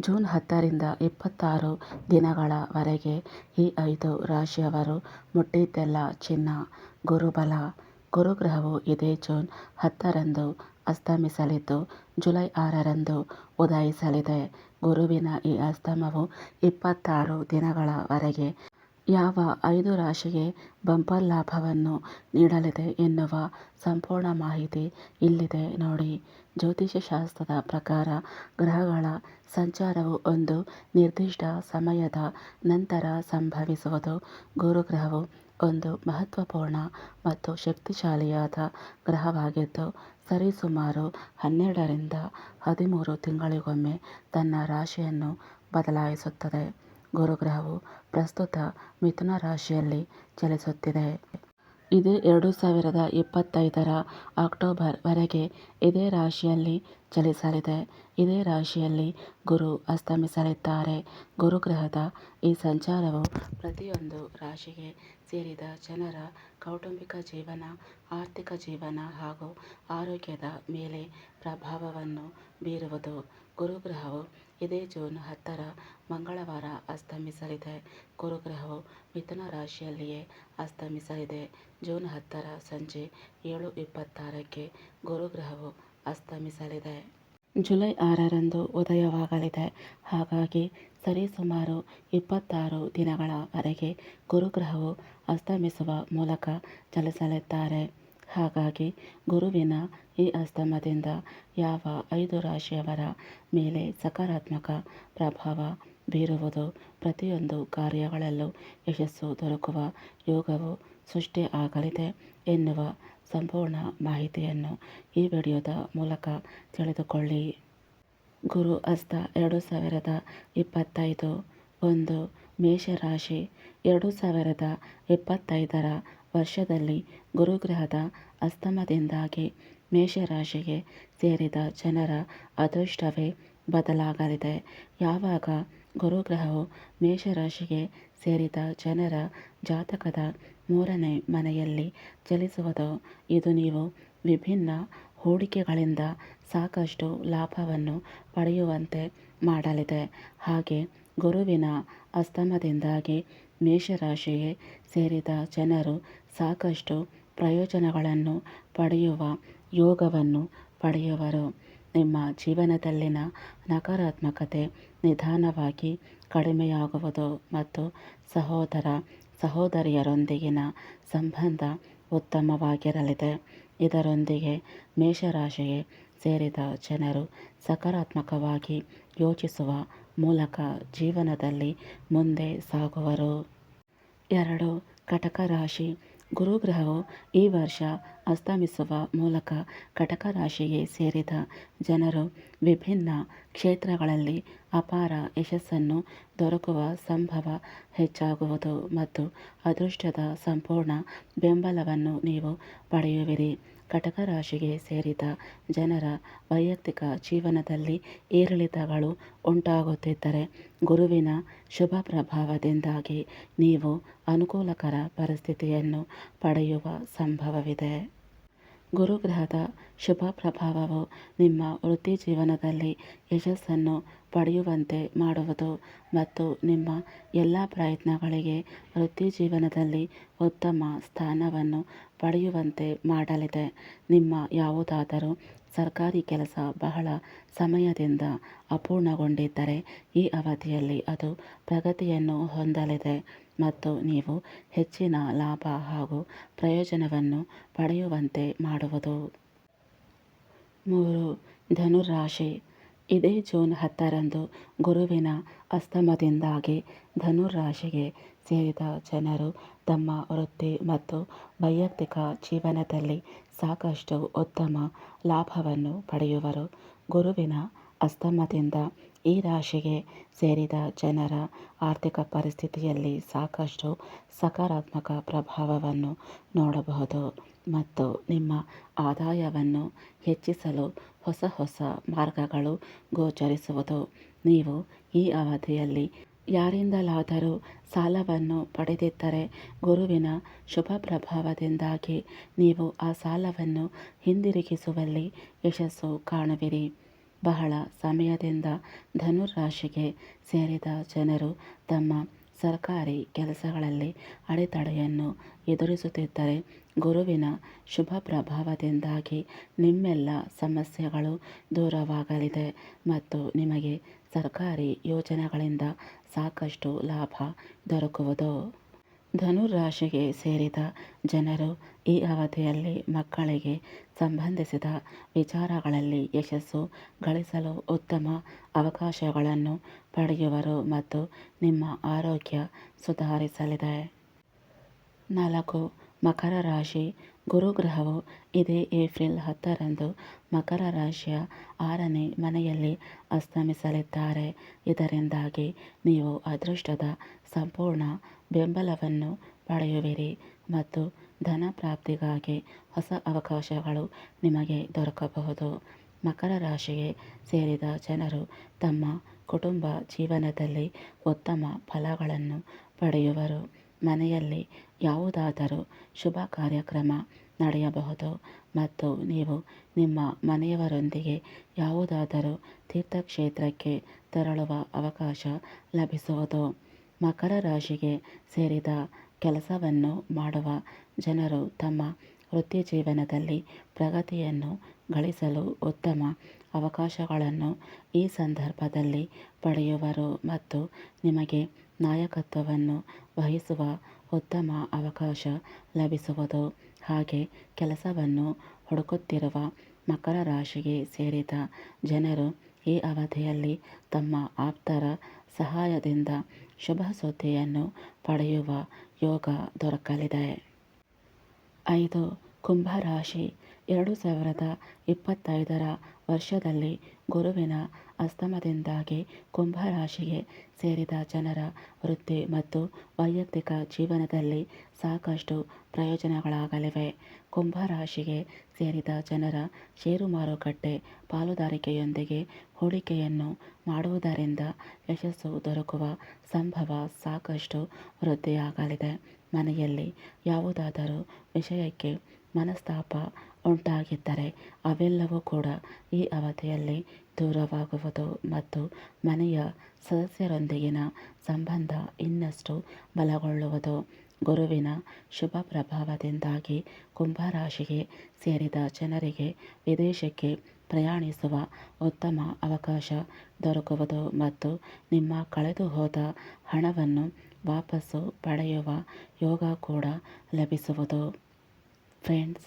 June ಹತ್ತರಿಂದ ಇಪ್ಪತ್ತಾರು ದಿನಗಳವರೆಗೆ ಈ ಐದು ರಾಶಿಯವರು ಮುಟ್ಟಿದ್ದೆಲ್ಲ ಚಿನ್ನ, ಗುರುಬಲ, ಗುರುಗ್ರಹವು ಇದೇ ಜೂನ್ ಹತ್ತರಂದು ಅಸ್ತಮಿಸಲಿದ್ದು, ಜುಲೈ ಆರರಂದು ಉದಯಿಸಲಿದೆ. ಗುರುವಿನ ಈ ಅಸ್ತಮವು ಇಪ್ಪತ್ತಾರು ದಿನಗಳವರೆಗೆ ಯಾವ ಐದು ರಾಶಿಗೆ ಬಂಪರ್ ಲಾಭವನ್ನು ನೀಡಲಿದೆ ಎನ್ನುವ ಸಂಪೂರ್ಣ ಮಾಹಿತಿ ಇಲ್ಲಿದೆ ನೋಡಿ. ಜ್ಯೋತಿಷ್ಯ ಶಾಸ್ತ್ರದ ಪ್ರಕಾರ ಗ್ರಹಗಳ ಸಂಚಾರವು ಒಂದು ನಿರ್ದಿಷ್ಟ ಸಮಯದ ನಂತರ ಸಂಭವಿಸುವುದು. ಗುರುಗ್ರಹವು ಒಂದು ಮಹತ್ವಪೂರ್ಣ ಮತ್ತು ಶಕ್ತಿಶಾಲಿಯಾದ ಗ್ರಹವಾಗಿದ್ದು, ಸರಿಸುಮಾರು ಹನ್ನೆರಡರಿಂದ ಹದಿಮೂರು ತಿಂಗಳಿಗೊಮ್ಮೆ ತನ್ನ ರಾಶಿಯನ್ನು ಬದಲಾಯಿಸುತ್ತದೆ. ಗುರುಗ್ರಹವು ಪ್ರಸ್ತುತ ಮಿಥುನ ರಾಶಿಯಲ್ಲಿ ಚಲಿಸುತ್ತಿದೆ. ಇದೇ ಎರಡು ಸಾವಿರದ ಇಪ್ಪತ್ತೈದರ ಅಕ್ಟೋಬರ್ ವರೆಗೆ ಇದೇ ರಾಶಿಯಲ್ಲಿ ಚಲಿಸಲಿದೆ ಇದೇ ರಾಶಿಯಲ್ಲಿ ಗುರು ಅಸ್ತಮಿಸಲಿದ್ದಾರೆ. ಗುರುಗ್ರಹದ ಈ ಸಂಚಾರವು ಪ್ರತಿಯೊಂದು ರಾಶಿಗೆ ಸೇರಿದ ಜನರ ಕೌಟುಂಬಿಕ ಜೀವನ, ಆರ್ಥಿಕ ಜೀವನ ಹಾಗೂ ಆರೋಗ್ಯದ ಮೇಲೆ ಪ್ರಭಾವವನ್ನು ಬೀರುವುದು. ಗುರುಗ್ರಹವು ಇದೇ ಜೂನ್ ಹತ್ತರ ಮಂಗಳವಾರ ಅಸ್ತಮಿಸಲಿದೆ. ಗುರುಗ್ರಹವು ಮಿಥುನ ರಾಶಿಯಲ್ಲಿಯೇ ಅಸ್ತಮಿಸಲಿದೆ. ಜೂನ್ ಹತ್ತರ ಸಂಜೆ ಏಳು ಇಪ್ಪತ್ತಾರಕ್ಕೆ ಗುರುಗ್ರಹವು ಅಸ್ತಮಿಸಲಿದೆ. ಜುಲೈ ಆರರಂದು ಉದಯವಾಗಲಿದೆ. ಹಾಗಾಗಿ ಸರಿಸುಮಾರು ಇಪ್ಪತ್ತಾರು ದಿನಗಳವರೆಗೆ ಗುರುಗ್ರಹವು ಅಸ್ತಮಿಸುವ ಮೂಲಕ ಚಲಿಸಲಿದ್ದಾರೆ. ಹಾಗಾಗಿ ಗುರುವಿನ ಈ ಅಸ್ತಮದಿಂದ ಯಾವ ಐದು ರಾಶಿಯವರ ಮೇಲೆ ಸಕಾರಾತ್ಮಕ ಪ್ರಭಾವ ಬೀರುವುದು ಪ್ರತಿಯೊಂದು ಕಾರ್ಯಗಳಲ್ಲೂ ಯಶಸ್ಸು ದೊರಕುವ ಯೋಗವು ಸೃಷ್ಟಿ ಆಗಲಿದೆ ಎನ್ನುವ ಸಂಪೂರ್ಣ ಮಾಹಿತಿಯನ್ನು ಈ ವಿಡಿಯೋದ ಮೂಲಕ ತಿಳಿದುಕೊಳ್ಳಿ. ಗುರು ಅಸ್ತ ಎರಡು ಸಾವಿರದ ಇಪ್ಪತ್ತೈದು ಒಂದು ಮೇಷರಾಶಿ ಎರಡು ಸಾವಿರದ ಇಪ್ಪತ್ತೈದರ ವರ್ಷದಲ್ಲಿ ಗುರುಗ್ರಹದ ಅಸ್ತಮದಿಂದಾಗಿ ಮೇಷರಾಶಿಗೆ ಸೇರಿದ ಜನರ ಅದೃಷ್ಟವೇ ಬದಲಾಗಲಿದೆ. ಯಾವಾಗ ಗುರುಗ್ರಹವು ಮೇಷರಾಶಿಗೆ ಸೇರಿದ ಜನರ ಜಾತಕದ ಮೂರನೇ ಮನೆಯಲ್ಲಿ ಚಲಿಸುವುದೋ, ಇದು ನೀವು ವಿಭಿನ್ನ ಹೂಡಿಕೆಗಳಿಂದ ಸಾಕಷ್ಟು ಲಾಭವನ್ನು ಪಡೆಯುವಂತೆ ಮಾಡಲಿದೆ. ಹಾಗೆ ಗುರುವಿನ ಅಸ್ತಮದಿಂದಾಗಿ ಮೇಷರಾಶಿಗೆ ಸೇರಿದ ಜನರು ಸಾಕಷ್ಟು ಪ್ರಯೋಜನಗಳನ್ನು ಪಡೆಯುವ ಯೋಗವನ್ನು ಪಡೆಯುವರು. ನಿಮ್ಮ ಜೀವನದಲ್ಲಿನ ನಕಾರಾತ್ಮಕತೆ ನಿಧಾನವಾಗಿ ಕಡಿಮೆಯಾಗುವುದು ಮತ್ತು ಸಹೋದರ, ಸಹೋದರಿಯರೊಂದಿಗಿನ ಸಂಬಂಧ ಉತ್ತಮವಾಗಿರಲಿದೆ. ಇದರೊಂದಿಗೆ ಮೇಷರಾಶಿಗೆ ಸೇರಿದ ಜನರು ಸಕಾರಾತ್ಮಕವಾಗಿ ಯೋಚಿಸುವ ಮೂಲಕ ಜೀವನದಲ್ಲಿ ಮುಂದೆ ಸಾಗುವರು. ಎರಡು ಕಟಕ ರಾಶಿ ಗುರುಗ್ರಹವು ಈ ವರ್ಷ ಅಸ್ತಮಿಸುವ ಮೂಲಕ ಕಟಕ ರಾಶಿಗೆ ಸೇರಿದ ಜನರು ವಿಭಿನ್ನ ಕ್ಷೇತ್ರಗಳಲ್ಲಿ ಅಪಾರ ಯಶಸ್ಸನ್ನು ದೊರಕುವ ಸಂಭವ ಹೆಚ್ಚಾಗುವುದು ಮತ್ತು ಅದೃಷ್ಟದ ಸಂಪೂರ್ಣ ಬೆಂಬಲವನ್ನು ನೀವು ಪಡೆಯುವಿರಿ. ಕಟಕ ರಾಶಿಗೆ ಸೇರಿದ ಜನರ ವೈಯಕ್ತಿಕ ಜೀವನದಲ್ಲಿ ಏರಿಳಿತಗಳು ಉಂಟಾಗುತ್ತಿದ್ದರೆ ಗುರುವಿನ ಶುಭ ಪ್ರಭಾವದಿಂದಾಗಿ ನೀವು ಅನುಕೂಲಕರ ಪರಿಸ್ಥಿತಿಯನ್ನು ಪಡೆಯುವ ಸಂಭವವಿದೆ. ಗುರುಗ್ರಹದ ಶುಭ ಪ್ರಭಾವವು ನಿಮ್ಮ ವೃತ್ತಿ ಜೀವನದಲ್ಲಿ ಯಶಸ್ಸನ್ನು ಪಡೆಯುವಂತೆ ಮಾಡುವುದು ಮತ್ತು ನಿಮ್ಮ ಎಲ್ಲ ಪ್ರಯತ್ನಗಳಿಗೆ ವೃತ್ತಿ ಜೀವನದಲ್ಲಿ ಉತ್ತಮ ಸ್ಥಾನವನ್ನು ಪಡೆಯುವಂತೆ ಮಾಡಲಿದೆ. ನಿಮ್ಮ ಯಾವುದಾದರೂ ಸರ್ಕಾರಿ ಕೆಲಸ ಬಹಳ ಸಮಯದಿಂದ ಅಪೂರ್ಣಗೊಂಡಿದ್ದರೆ ಈ ಅವಧಿಯಲ್ಲಿ ಅದು ಪ್ರಗತಿಯನ್ನು ಹೊಂದಲಿದೆ ಮತ್ತು ನೀವು ಹೆಚ್ಚಿನ ಲಾಭ ಹಾಗೂ ಪ್ರಯೋಜನವನ್ನು ಪಡೆಯುವಂತೆ ಮಾಡುವುದು. ಮೂರು, ಧನುರಾಶಿ. ಇದೇ ಜೂನ್ ಹತ್ತರಂದು ಗುರುವಿನ ಅಸ್ತಮದಿಂದಾಗಿ ಧನುರಾಶಿಗೆ ಸೇರಿದ ಜನರು ತಮ್ಮ ವೃತ್ತಿ ಮತ್ತು ವೈಯಕ್ತಿಕ ಜೀವನದಲ್ಲಿ ಸಾಕಷ್ಟು ಉತ್ತಮ ಲಾಭವನ್ನು ಪಡೆಯುವರು. ಗುರುವಿನ ಅಸ್ತಮದಿಂದ ಈ ರಾಶಿಗೆ ಸೇರಿದ ಜನರ ಆರ್ಥಿಕ ಪರಿಸ್ಥಿತಿಯಲ್ಲಿ ಸಾಕಷ್ಟು ಸಕಾರಾತ್ಮಕ ಪ್ರಭಾವವನ್ನು ನೋಡಬಹುದು ಮತ್ತು ನಿಮ್ಮ ಆದಾಯವನ್ನು ಹೆಚ್ಚಿಸಲು ಹೊಸ ಹೊಸ ಮಾರ್ಗಗಳು ಗೋಚರಿಸುವುದು. ನೀವು ಈ ಅವಧಿಯಲ್ಲಿ ಯಾರಿಂದಲಾದರೂ ಸಾಲವನ್ನು ಪಡೆದಿದ್ದರೆ ಗುರುವಿನ ಶುಭ ಪ್ರಭಾವದಿಂದಾಗಿ ನೀವು ಆ ಸಾಲವನ್ನು ಹಿಂದಿರುಗಿಸುವಲ್ಲಿ ಯಶಸ್ಸು ಕಾಣುವಿರಿ. ಬಹಳ ಸಮಯದಿಂದ ಧನುರಾಶಿಗೆ ಸೇರಿದ ಜನರು ತಮ್ಮ ಸರ್ಕಾರಿ ಕೆಲಸಗಳಲ್ಲಿ ಅಡೆತಡೆಯನ್ನು ಎದುರಿಸುತ್ತಿದ್ದರೆ ಗುರುವಿನ ಶುಭ ಪ್ರಭಾವದಿಂದಾಗಿ ನಿಮ್ಮೆಲ್ಲ ಸಮಸ್ಯೆಗಳು ದೂರವಾಗಲಿದೆ ಮತ್ತು ನಿಮಗೆ ಸರ್ಕಾರಿ ಯೋಜನೆಗಳಿಂದ ಸಾಕಷ್ಟು ಲಾಭ ದೊರಕುವುದು. ಧನುರಾಶಿಗೆ ಸೇರಿದ ಜನರು ಈ ಅವಧಿಯಲ್ಲಿ ಮಕ್ಕಳಿಗೆ ಸಂಬಂಧಿಸಿದ ವಿಚಾರಗಳಲ್ಲಿ ಯಶಸ್ಸು ಗಳಿಸಲು ಉತ್ತಮ ಅವಕಾಶಗಳನ್ನು ಪಡೆಯುವರು ಮತ್ತು ನಿಮ್ಮ ಆರೋಗ್ಯ ಸುಧಾರಿಸಲಿದೆ. ನಾಲ್ಕು ಮಕರ ರಾಶಿ ಗುರುಗ್ರಹವು ಇದೇ ಏಪ್ರಿಲ್ ಹತ್ತರಂದು ಮಕರ ರಾಶಿಯ ಆರನೇ ಮನೆಯಲ್ಲಿ ಅಸ್ತಮಿಸಲಿದ್ದಾರೆ. ಇದರಿಂದಾಗಿ ನೀವು ಅದೃಷ್ಟದ ಸಂಪೂರ್ಣ ಬೆಂಬಲವನ್ನು ಪಡೆಯುವಿರಿ ಮತ್ತು ಧನ ಪ್ರಾಪ್ತಿಗಾಗಿ ಹೊಸ ಅವಕಾಶಗಳು ನಿಮಗೆ ದೊರಕಬಹುದು. ಮಕರ ರಾಶಿಗೆ ಸೇರಿದ ಜನರು ತಮ್ಮ ಕುಟುಂಬ ಜೀವನದಲ್ಲಿ ಉತ್ತಮ ಫಲಗಳನ್ನು ಪಡೆಯುವರು. ಮನೆಯಲ್ಲಿ ಯಾವುದಾದರೂ ಶುಭ ಕಾರ್ಯಕ್ರಮ ನಡೆಯಬಹುದು ಮತ್ತು ನೀವು ನಿಮ್ಮ ಮನೆಯವರೊಂದಿಗೆ ಯಾವುದಾದರೂ ತೀರ್ಥಕ್ಷೇತ್ರಕ್ಕೆ ತೆರಳುವ ಅವಕಾಶ ಲಭಿಸುವುದು. ಮಕರ ರಾಶಿಗೆ ಸೇರಿದ ಕೆಲಸವನ್ನು ಮಾಡುವ ಜನರು ತಮ್ಮ ವೃತ್ತಿಜೀವನದಲ್ಲಿ ಪ್ರಗತಿಯನ್ನು ಗಳಿಸಲು ಉತ್ತಮ ಅವಕಾಶಗಳನ್ನು ಈ ಸಂದರ್ಭದಲ್ಲಿ ಪಡೆಯುವರು ಮತ್ತು ನಿಮಗೆ ನಾಯಕತ್ವವನ್ನು ವಹಿಸುವ ಉತ್ತಮ ಅವಕಾಶ ಲಭಿಸುವುದು. ಹಾಗೆ ಕೆಲಸವನ್ನು ಹುಡುಕುತ್ತಿರುವ ಮಕರ ರಾಶಿಗೆ ಸೇರಿದ ಜನರು ಈ ಅವಧಿಯಲ್ಲಿ ತಮ್ಮ ಆಪ್ತರ ಸಹಾಯದಿಂದ ಶುಭ ಸುದ್ದಿಯನ್ನು ಪಡೆಯುವ ಯೋಗ ದೊರಕಲಿದೆ. ಐದು ಕುಂಭರಾಶಿ ಎರಡು ಸಾವಿರದ ಇಪ್ಪತ್ತೈದರ ವರ್ಷದಲ್ಲಿ ಗುರುವಿನ ಅಸ್ತಮದಿಂದಾಗಿ ಕುಂಭರಾಶಿಗೆ ಸೇರಿದ ಜನರ ವೃತ್ತಿ ಮತ್ತು ವೈಯಕ್ತಿಕ ಜೀವನದಲ್ಲಿ ಸಾಕಷ್ಟು ಪ್ರಯೋಜನಗಳಾಗಲಿವೆ. ಕುಂಭರಾಶಿಗೆ ಸೇರಿದ ಜನರ ಷೇರು ಮಾರುಕಟ್ಟೆ ಪಾಲುದಾರಿಕೆಯೊಂದಿಗೆ ಹೂಡಿಕೆಯನ್ನು ಮಾಡುವುದರಿಂದ ಯಶಸ್ಸು ದೊರಕುವ ಸಂಭವ ಸಾಕಷ್ಟು ವೃದ್ಧಿಯಾಗಲಿದೆ. ಮನೆಯಲ್ಲಿ ಯಾವುದಾದರೂ ವಿಷಯಕ್ಕೆ ಮನಸ್ತಾಪ ಉಂಟಾಗಿದ್ದರೆ ಅವೆಲ್ಲವೂ ಕೂಡ ಈ ಅವಧಿಯಲ್ಲಿ ದೂರವಾಗುವುದು ಮತ್ತು ಮನೆಯ ಸದಸ್ಯರೊಂದಿಗಿನ ಸಂಬಂಧ ಇನ್ನಷ್ಟು ಬಲಗೊಳ್ಳುವುದು. ಗುರುವಿನ ಶುಭ ಪ್ರಭಾವದಿಂದಾಗಿ ಕುಂಭರಾಶಿಗೆ ಸೇರಿದ ಜನರಿಗೆ ವಿದೇಶಕ್ಕೆ ಪ್ರಯಾಣಿಸುವ ಉತ್ತಮ ಅವಕಾಶ ದೊರಕುವುದು ಮತ್ತು ನಿಮ್ಮ ಕಳೆದು ಹೋದ ಹಣವನ್ನು ವಾಪಸ್ಸು ಪಡೆಯುವ ಯೋಗ ಕೂಡ ಲಭಿಸುವುದು. ಫ್ರೆಂಡ್ಸ್